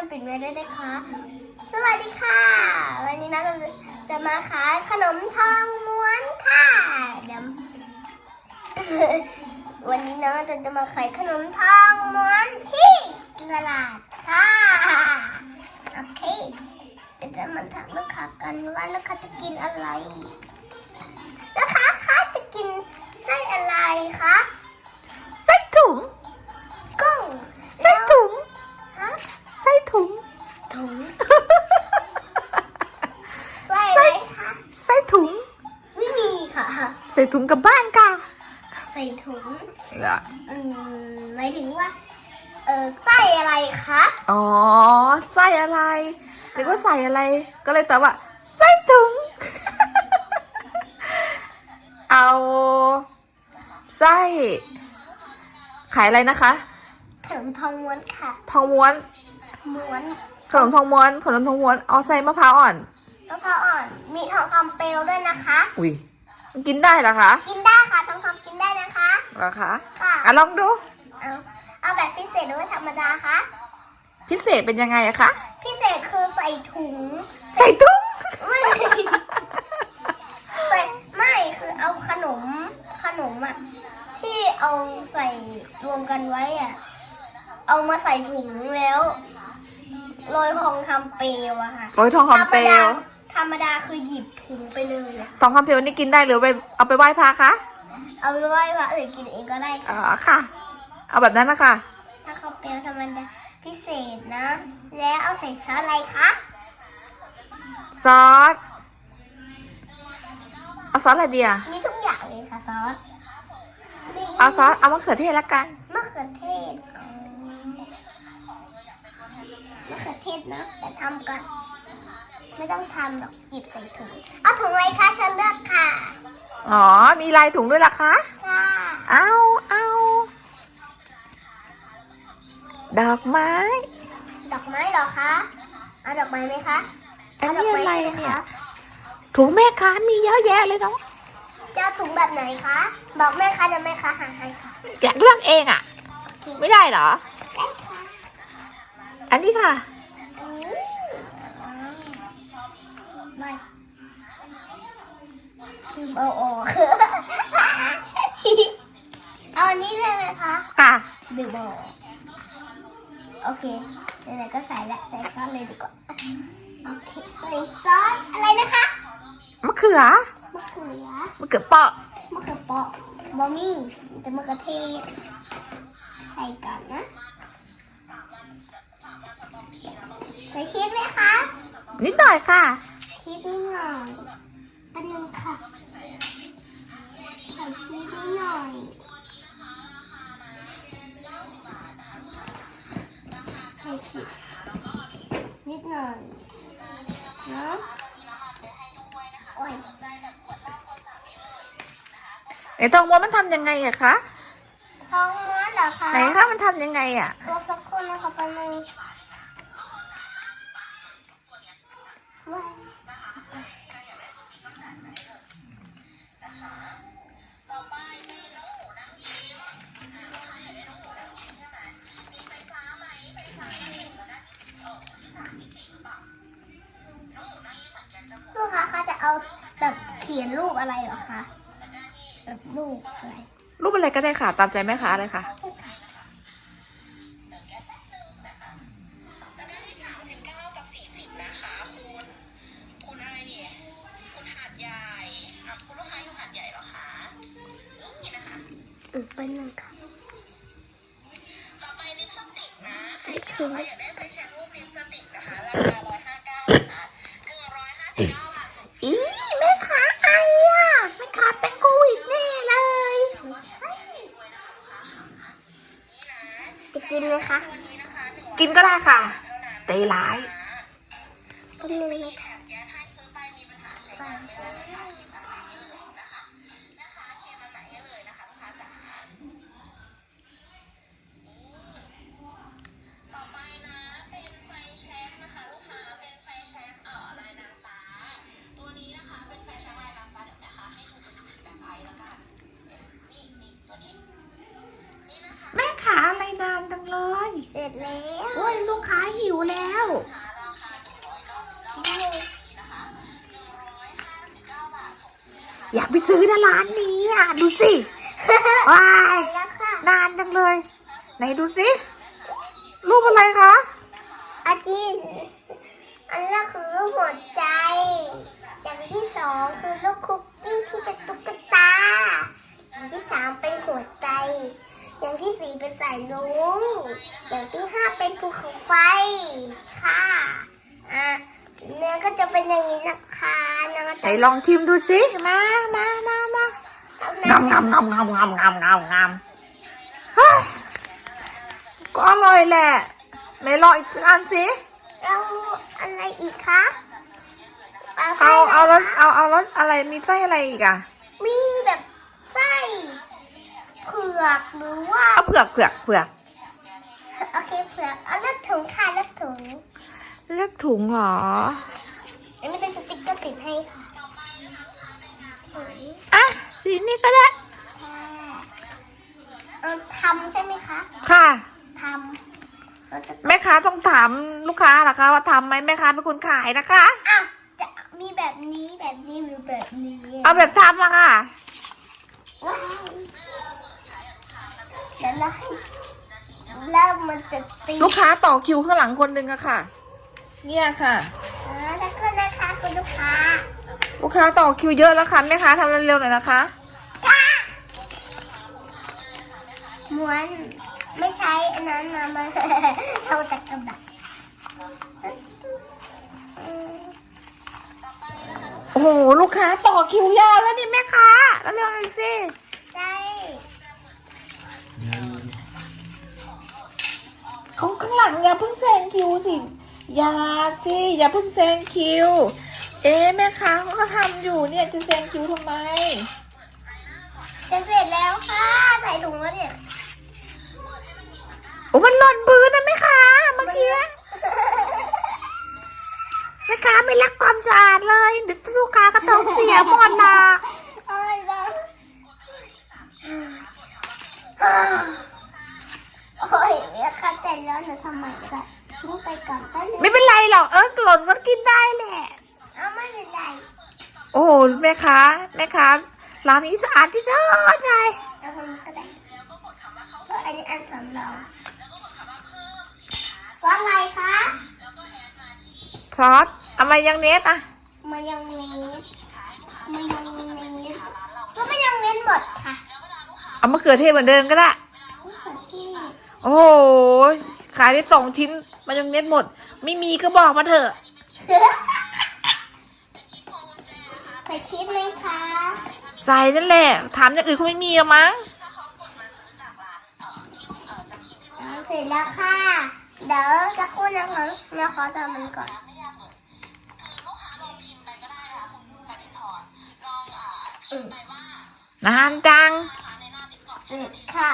ันปิดไว้ด้วยนะคะ สวัสดีค่ะ วันนี้นะเราจะมาขายขนมทองม้วนค่ะเดี๋ยววันนี้น้องจะจะมาขายขนมทองม้วนที่ตลาดค่ะโอเคเดี๋ยวเรามาถามลูกค้ากันว่าลูกค้าจะกินอะไร ถุงกลับบ้านค่ะใส่ถุงเหรออืมหมายถึงว่า เออไส้อะไรคะอ๋อไส้อะไรหรือว่าใส่อะไร ก็เลยตอบว่าไส้ถุง เอาไส้ขายอะไรนะคะ ขนมทองม้วนค่ะทองม้วน ม้วนขนมทองม้วนขนมทองม้วนเอาใส่มะพร้าวอ่อนมะพร้าวอ่อน มีทองคำเปลวด้วยนะคะ อุ้ยมัน กินได้เหรอคะกินได้ค่ะทองคำกินได้นะคะเหรอคะค่ะอะลองดู เอาเอาแบบพิเศษหรือว่าธรรมดาคะพิเศษเป็นยังไงอะคะพิเศษคือใส่ถุงใส่ถุงไม่ใส่ไม่คือเอาขนมขนมอะที่เอาใส่รวมกันไว้อะเอามาใส่ถุงแล้วโรยทองคำเปลวอะค่ะโรยทองคำเปลวธรรมดา คือหยิบถุงไปเลยอะทองคำเปลวนี่กินได้หรือไปเอาไปไหว้พระคะเอาไปไหว้พระหรือกินเองก็ได้อ๋อค่ะ เอาแบบนั้นนะคะถ้าเขาเปลวธรรมดาพิเศษนะ แล้วเอาใส่ซอสอะไรคะซอสเอาซอสอะไรดีอะมีทุกอย่างเลยค่ะซอสมีเอาซอสเอามะเขือเทศละกัน มะเขือเทศอืมมะเขือเทศนะแต่ทำก่อน ไม่ต้องทำหรอกหยิบใส่ถุงเอาถุงอะไรคะเชิญเลือกค่ะอ๋อ มีลายถุงด้วยล่ะคะ ค่ะเอาเอาดอกไม้ ดอกไม้เหรอคะเอาดอกไม้ไหมคะอันเาดนี้กม้อะไรใช่หมเนี่ยคะถุงแม่ค้ามีเยอะแยะเลยเนาะจะเอาถุงแบบไหนคะบอกแม่ค้าเดี๋ยวแม่ค้าหาให้ค่ะอยากเลือกเองอะไม่ได้เหรอ ได้ค่ะอันนี้ค่ะ อันนี้ ไม่คือเอาออก เอาอันนี้เลยไหมคะค่ะดื่มออกโอเคไหนๆก็ใส่แล้วใส่ซอสเลยดีกว่าโอเคใส่ซอสอะไรนะคะมะเขือมะเขือมะเขือเปาะมะเขือเปราะบะหมี่มีแต่มะเขือเทศใส่ก่อนนะใส่ชีสไหมคะนิดหน่อยค่ะ ชีสนิดหน่อยแป๊บนึงค่ะ ใส่ชีสนิดหน่อยใส่ชีสนิดหน่อยเนาะโอ้ยไอ้ทองม้วนมันทำยังไงอะคะท้องม้วนเหรอคะ ไหนคะมันทำยังไงอะตัวสักคนนะคะแป๊บนึงว้ อะไรก็ได้ค่ะ ตามใจแม่ค้าเลยค่ะคุณอะไรเนี่ยคุณหาดใหญ่อะคุณลูกค้าอยู่หาดใหญ่เหรอคะนี่นะคะอืมเป็นหนึ่งค่ะต่อไปลิปสติกนะ ใครที่คือบอกว่าอยากได้ไฟแช็กรูปลิปสติกนะคะราคา159นะคะถึง159บาทส่งฟรี อีแม่ค้าไออะแม่ค้าเป็นโควิดแน่เลย จะกินไหมคะ กินก็ได้ค่ะใจ ร้ายเป็นหนึ่งน อยากไปซื้อนะร้านนี้อะดูสิว้ายแล้วค่ะนานจังเลย ไหนดูสิรูปอะไรคะอาจินอันแรกคือรูปหัวใจ อย่างที่สองคือลูกคุกกี้ที่เป็นตุ๊กตา อย่างที่สามเป็นหัวใจ อย่างที่สี่เป็นสายลุงอย่างที่ห้าเป็นภูเขาไฟค่ะอะ เนื้อก็จะเป็นอย่างนี้นะคะเนื้อก็ไหนจะลองชิมดูสิมามามามาเอางามงามงามงามงามงามงามงามเฮ้ยก็อร่อยแหละไหนลองอีกอันสิเราอะไรอีกคะปลเอาเอารสไส้หคะเอาเอารสอะไรมีไส้อะไรอีกอะ มีแบบไส้เผือกหรือว่าเอาเผือกเผือกเผือกโอเคเผือกเอาเลือกถุงค่ะเลือกถุง เลือกถุงเหรอ อันนี้เป็นสติ๊กเกอร์ติดให้ค่ะถุงอะสีนี้ก็ได้ค่ะเออทำใช่ไหมคะค่ะทำเราจะแม่ค้าต้องถามลูกค้าเหรอคะว่าทำไหมแม่ค้าเป็นคนขายนะคะอ้าวจะมีแบบนี้แบบนี้หรือแบบนี้เอาแบบทำอะค่ะว้าวเดี๋ยวเราให้เริ่มมันจะตี ลูกค้าต่อคิวข้างหลังคนหนึ่งอะค่ะ เนี่ยค่ะอ่าแล้วก็นะคะคุณลูกค้าลูกค้าต่อคิวเยอะแล้วค่ะแม่ค้าทำเร็วๆหน่อยนะคะ ม้วนไม่ใช้อันนั้นนะมัน เอาแต่กระดาษอืมโอ้โหลูกค้าต่อคิวยาวแล้วนี่แม่ค้าแล้วเร็วหน่อยสิใช่เขาข้างหลังอย่าเพิ่งแซงคิวสิ อย่าสิอย่าเพิ่งแซงคิว เอ๊ะแม่ค้าเขาก็ทำอยู่เนี่ยจะแซงคิวทำไม จะเสร็จแล้วค่ะใส่ถุงแล้วเนี่ยโอ้มันหล่นพื้นนะแม่ค้าเมื่อกี้แม่ค้าไม่รักความสะอาดเลยเดี๋ยวลูกค้าก็ต้องเสียหมดละเอ้ยบ้าโอ้ยเนี่ยค่ะแต่แล้วหนูทำไมจะ ทิ้งไปก่อนได้เลยไม่เป็นไรหรอกเออหล่นก็กินได้แหละ เอาไม่เป็นไรโอ้โหแม่ค้าแม่ค้าร้านนี้สะอาดที่สุดเลยเอาคนนี้ก็ได้เพราะอันนี้อันสำรองซอสอะไรคะซอสเอามายองเนสอะมายองเนสมายองเนสก็มายองเนสหมดค่ะเอามะเขือเทศเหมือนเดิมก็ได้นี่ของที่โอ้โห ขายได้สองชิ้นมายองเนสหมด ไม่มีก็บอกมาเถอะใส่ชีสไหมคะใส่นั่นแหละ ถามอย่างอื่นคงไม่มีอะมั้งอ่าเสร็จแล้วค่ะ เดี๋ยวสักครู่นะคะเดี๋ยวขอทำมันก่อนนานจังอืมค่ะ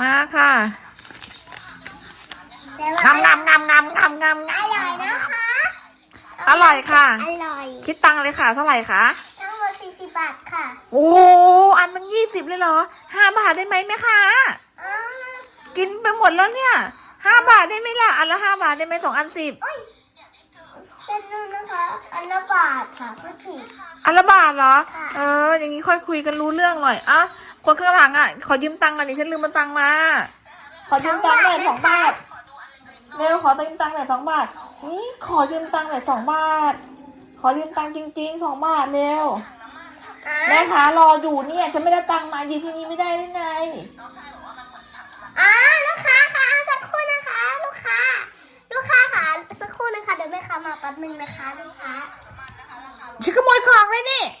มาค่ะแต่ว่า งามงามงามงามงามงามอร่อยนะคะ อร่อยค่ะ อร่อย คิดตังค์เลยค่ะ เท่าไหร่คะทั้งหมด40บาทค่ะ โอ้โหอันตั้งยี่สิบเลยเหรอห้าบาทได้ไหมแม่ค้าอ่ากินไปหมดแล้วเนี่ยห้าบาทได้ไหมล่ะ อันละห้าบาทได้ไหมสองอันสิบเป็นนู่นนะคะ อันละบาทค่ะไม่ผิดอันละบาทเหรอค่ะเออ อย่างนี้ค่อยคุยกันรู้เรื่องหน่อย อะ คนข้างหลังอะ ขอยืมตังค์หน่อยดิฉันลืมมาตังค์มา ขอยืมตังค์หน่อยสองบาท เร็วขอยืมตังค์หน่อยสองบาทนี่ขอยืมตังค์หน่อยสองบาท ขอยืมตังค์จริงๆสองบาทเร็วอ่าแม่ค้ารออยู่เนี่ยฉันไม่ได้ตังค์มายืมที่นี่ไม่ได้ได้ไงอ่าลูกค้าค่ะสักครู่นะคะ ลูกค้า ลูกค้าค่ะสักครู่นะคะเดี๋ยวแม่ค้ามาแป๊บนึงนะคะลูกค้าฉันขโมยของเลยนี่เป็น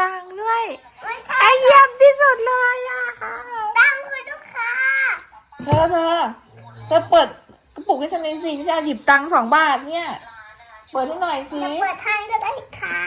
ตังค์ด้วยไม่ใช่ไอเยี่ยมที่สุดเลยอะตั้งคุณลูกค้าเธอเธอเธอเปิดกระปุกให้ฉันเลยสิฉันจะหยิบตังค์สองบาทเนี่ย เปิดให้หน่อยสิ จะเปิดให้ก็ได้ค่ะ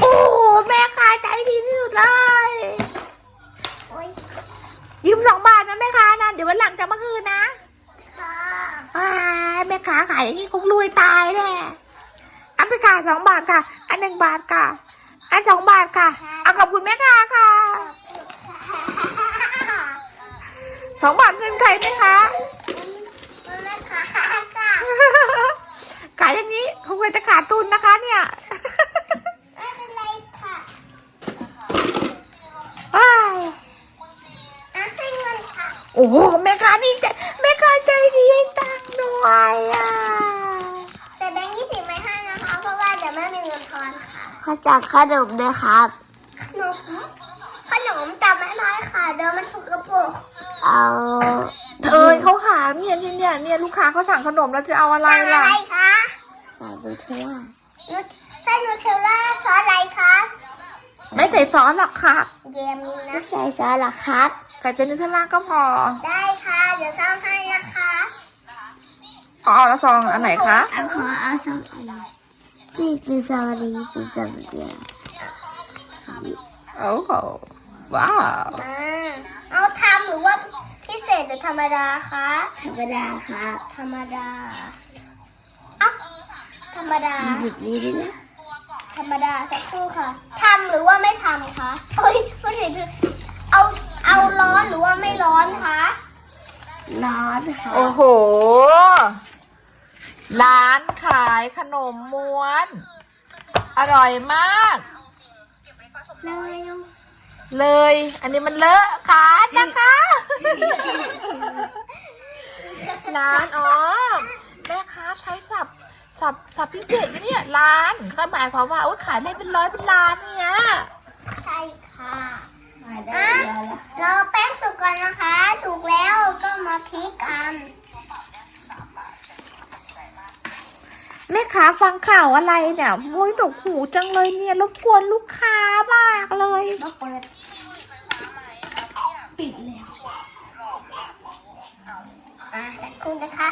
โอ้โหแม่ค้าใจดีที่สุดเลย โอ้ยยืมสองบาทนะแม่ค้านะ เดี๋ยววันหลังจะมาคืนนะค่ะอ่าแม่ค้าขายอย่างนี้คงรวยตายแน่อันไปค่ะสองบาทค่ะ อันหนึ่งบาทค่ะ อันสองบาทค่ะ เอาขอบคุณแม่ค้าค่ะสองบาทเงินใครไหมคะมันไม่ค่ะค่ะขายอย่างนี้คงจะขาดทุนนะคะเนี่ยไม่เป็นไรค่ะอ้ายอะให้เงินค่ะ โอ้โหแม่ค้านี่ใจแม่ค้าใจดีให้ตังค์ด้วยอะ ขาจากขนมด้วยครับ ขนม ขนมแต่ไม่น้อยค่ะ เดี๋ยวมันถูกกระปุกเอาเธอเขาขายเนี่ยเนี่ยเนี่ยเนี่ยลูกค้าเขาสั่งขนมแล้วจะเอาอะไรสั่งอะล่ะไรคะใส่ดูเท่านูไส้นูเทลล่าซอสอะไรคะไม่ใส่ซอสหรอกค่ะเยมนี้ไม่นะ ใส่ซอสหรอครับ ใส่เจนิทล่าก็พอได้ค่ะ เดี๋ยวทำให้นะคะเอาเอาละซองอันไหนคะ เอาขอเอาสองอัน พี่เป็นซอรีเป็นซอรีโอ้โหว้าวอ่าเอาทำหรือว่าพิเศษหรือธรรมดาคะธรรมดาครับ ธรรมดาอะธรรมดา หยุดนี้ด้วยนะธรรมดาสักครู่ค่ะทำหรือว่าไม่ทำคะโอ้ยพูดถึงเอาเอาร้อนหรือว่าไม่ร้อนคะร้อนค่ะ โอ้โห ร้านขายขนมม้วน อร่อยมาก เลยเลย อันนี้มันเลอะขาดนะคะ ร้านอ๋อแม่ค้าใช้สับสับสับพิเศษนะเนี่ยร้านก็หมายความว่าโอ้ยขายได้เป็นร้อยเป็นล้านเนี่ยใช่ค่ะมาได้อะแล้วล่ะรอแป้งสุกก่อนนะคะ สุกแล้วก็มาพลิกกัน แม่ค้าฟังข่าวอะไรเนี่ยโอ้ยดกหูจังเลยเนี่ยรบกวนลูกค้ามากเลยมาเปิดปิดแล้วอะสักครู่นะคะ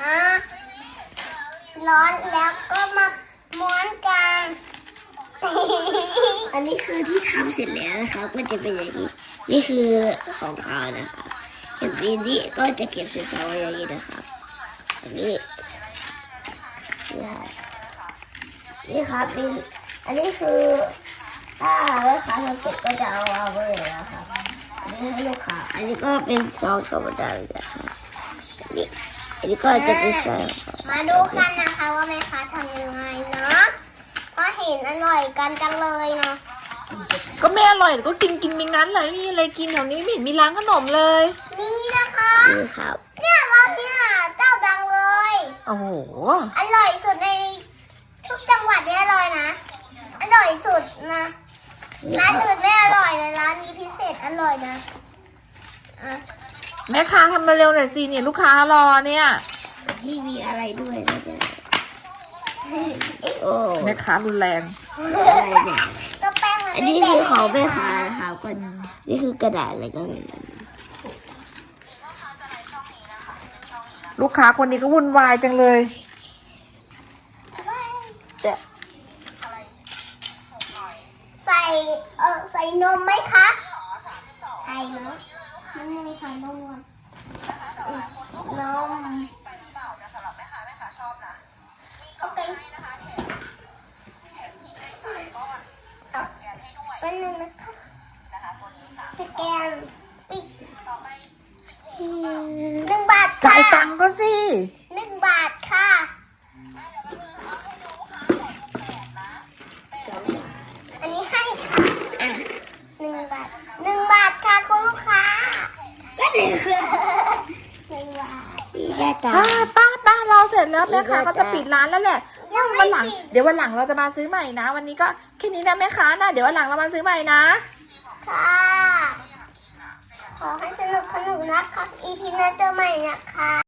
อะร้อนแล้วก็มาม้วนกัน อันนี้คือที่ทำเสร็จแล้วนะครับก็จะเป็นอย่างนี้นี่คือของเขานะครับอย่างนี้ก็จะเก็บเศษซอสไว้อย่างนี้นะครับอันนี้นี่ ครับนี่อันนี้คือถ้าลูกค้าทำเสร็จก็จะเอาวางไว้เลยนะครับอันนี้ให้ลูกค้าอันนี้ก็เป็นซองธรรมดาเลยนะครับอันนี้อันนี้ก็จะเป็นซองครับมาดูกันนะคะว่าแม่ค้าทำยังไงเนาะเพราะเห็นอร่อยกันจังเลยเนาะก็ไม่อร่อยก็กินกินไปงั้นเลยไม่มีอะไรกินแถวนี้ไม่เห็นมีร้านขนมเลย นี่นะคะนี่ครับเนี่ยร้านเนี่ยเจ้าดังเลย โอ้โห อร่อยสุดในทุกจังห วัดเนี่ยอร่อยนะ อร่อยสุดนะ ร้านอื่นไม่อร่อยเลยร้านนี้พิเศษอร่อยนะอะแม่ค้าทำมาเร็วหน่อยสิเนี่ยลูกค้ารอเนี่ย พี่มีอะไรด้วยนะจ๊ะโอ้แม่ค้ารุนแรง อะไรเนี่ยก็แป้งมันอันไม่นี้แตคือกของแม่ค้านะครับก็นี่คือกระดาษอะไรก็ไม่รู้ลูกค้าคนนี้ก็วุ่นวายจังเลยแต่ ใส่ เออใส่นมไหมคะใส่เนาะมันยังใส่นมก่อนนมโอเคเป็นหนึ่งนะคะสแกนปิดหนึ่งบาทจ่ายตังค์ก็สิหนึ่งบาทค่ะาทหนึ่งบาทค่ะคุณลูกค้าหนึ่งบาทนี่หน้าตาป้าป้าป้าเราเสร็จแล้วแม่ค้าก็จะปิดร้านแล้วแหละยังไม่วันหลัง ปิด เดี๋ยววันหลังเราจะมาซื้อใหม่นะ วันนี้ก็แค่นี้นะแม่ค้านะเดี๋ยววันหลังเรามาซื้อใหม่นะ ค่ะ ขอให้สนุกสนุกนะคะอีพีหน้าเจอใหม่นะคะ